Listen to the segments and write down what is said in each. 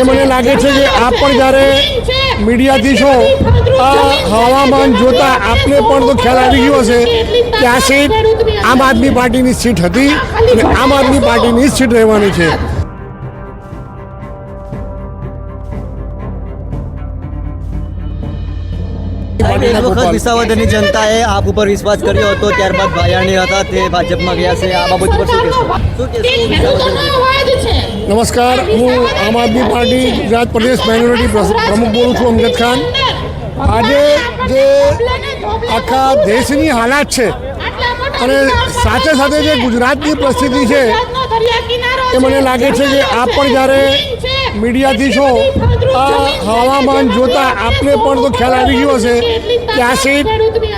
એ મને લાગે છે કે આપ પણ જ્યારે મીડિયાથી છો આ હવામાન જોતા આપને પણ તો ખ્યાલ આવી ગયો હશે કે આ સીટ આમ આદમી પાર્ટીની સીટ હતી અને આમ આદમી પાર્ટીની સીટ રહેવાની છે. એક વખત વિસાવદરની જનતાએ આપ ઉપર વિશ્વાસ કર્યો હતો ત્યારબાદ ભાયાણી હતા તે ભાજપમાં ગયા છે. આ બાબત પર શું કહેશો? શું કહેશો? નમસ્કાર, હું આમ આદમી પાર્ટી ગુજરાત પ્રદેશ માઇનોરિટી પ્રમુખ બોલું છું અમજદ ખાન. આજે જે આખા દેશની હાલાત છે અને સાથે સાથે જે ગુજરાતની પરિસ્થિતિ છે, એ મને લાગે છે કે આપ પણ જ્યારે મીડિયાથી છો, આ હવામાન જોતા આપને પણ તો ખ્યાલ આવી ગયો હશે કે આ સીટ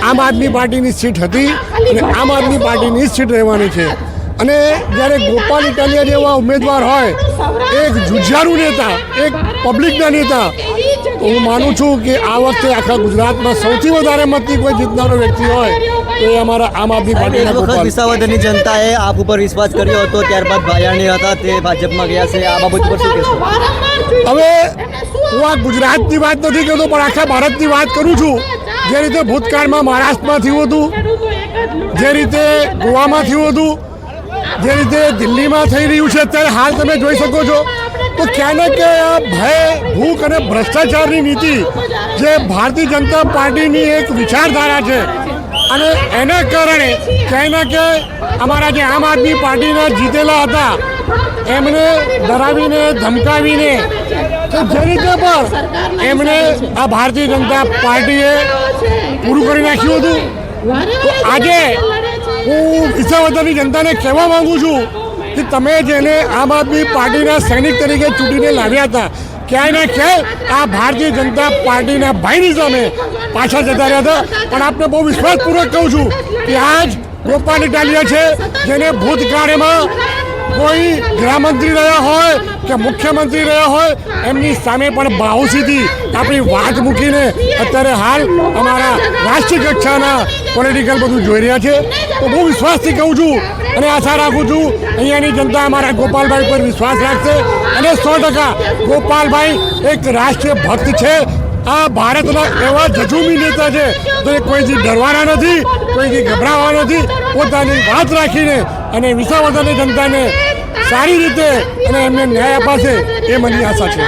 આમ આદમી પાર્ટીની સીટ હતી અને આમ આદમી પાર્ટીની જ સીટ રહેવાની છે. અને જ્યારે ગોપાલ ઇટાલિયા જેવા ઉમેદવાર હોય એક જુજ્જારુ નેતા એક પબ્લિકના નેતા તો હું માનું છું કે આ વખતે આખા ગુજરાતમાં સૌથી વધારે મતથી કોઈ જીતનારો વ્યક્તિ હોય તો એ અમારા આમ આદમી પાર્ટીના વખત ગોપાલ. વિસાવદરની જનતાએ આપ ઉપર વિશ્વાસ કર્યો હતો ત્યારબાદ ભાયાણી હતા તે ભાજપમાં ગયા છે આ બાબત પર શું કહેશો? હવે હું આ ગુજરાતની વાત નથી કરતો પણ આખા ભારતની વાત કરું છું. જે રીતે ભૂતકાળમાં મહારાષ્ટ્રમાં થયું હતું જે રીતે ગોવામાં થયું હતું જે રીતે દિલ્હીમાં થઈ રહ્યું છે, અત્યારે હાલ તમે જોઈ શકો છો તો ક્યાં ને ક્યાં આ ભય, ભૂખ અને ભ્રષ્ટાચારની નીતિ જે ભારતીય જનતા પાર્ટીની એક વિચારધારા છે. અને એના કારણે ક્યાંય ક્યાંય અમારા જે આમ આદમી પાર્ટીના જીતેલા હતા, એમને ડરાવીને, ધમકાવીને, તો જે રીતે પણ એમણે આ ભારતીય જનતા પાર્ટીએ પૂરું કરી નાખ્યું હતું. તો આજે હું વિસાવદરની જનતાને કહેવા માગું છું કે તમે જેને આમ આદમી પાર્ટીના સૈનિક તરીકે ચૂંટીને લાવ્યા હતા, ક્યાંય ને ક્યાંય આ ભારતીય જનતા પાર્ટીના ભાઈની સામે પાછા જતા રહ્યા હતા. પણ આપને બહુ વિશ્વાસપૂર્વક કહું છું કે આજ ગોપાલ ઇટાલિયા છે, જેને ભૂતકાળમાં કોઈ ગૃહમંત્રી રહ્યા હોય કે મુખ્યમંત્રી રહ્યા હોય, એમની સામે પણ બાહુસીથી આપણી વાત મૂકીને અત્યારે હાલ અમારા રાષ્ટ્રીય કક્ષાના પોલિટિકલ બધું જોઈ રહ્યા છે. તો બહુ વિશ્વાસથી કહું છું અને આશા રાખું છું, અહીંયાની જનતા અમારા ગોપાલભાઈ પર વિશ્વાસ રાખશે અને સો ટકા ગોપાલભાઈ એક રાષ્ટ્રીય ભક્ત છે. આ ભારતના એવા જજુમી નેતા છે તો એ કોઈથી ડરવાના નથી, કોઈથી ગભરાવાના નથી. પોતાની વાત રાખીને અને વિસાવદરની જનતાને સારી રીતે અને એમને ન્યાય અપાશે એ મને આશા છે.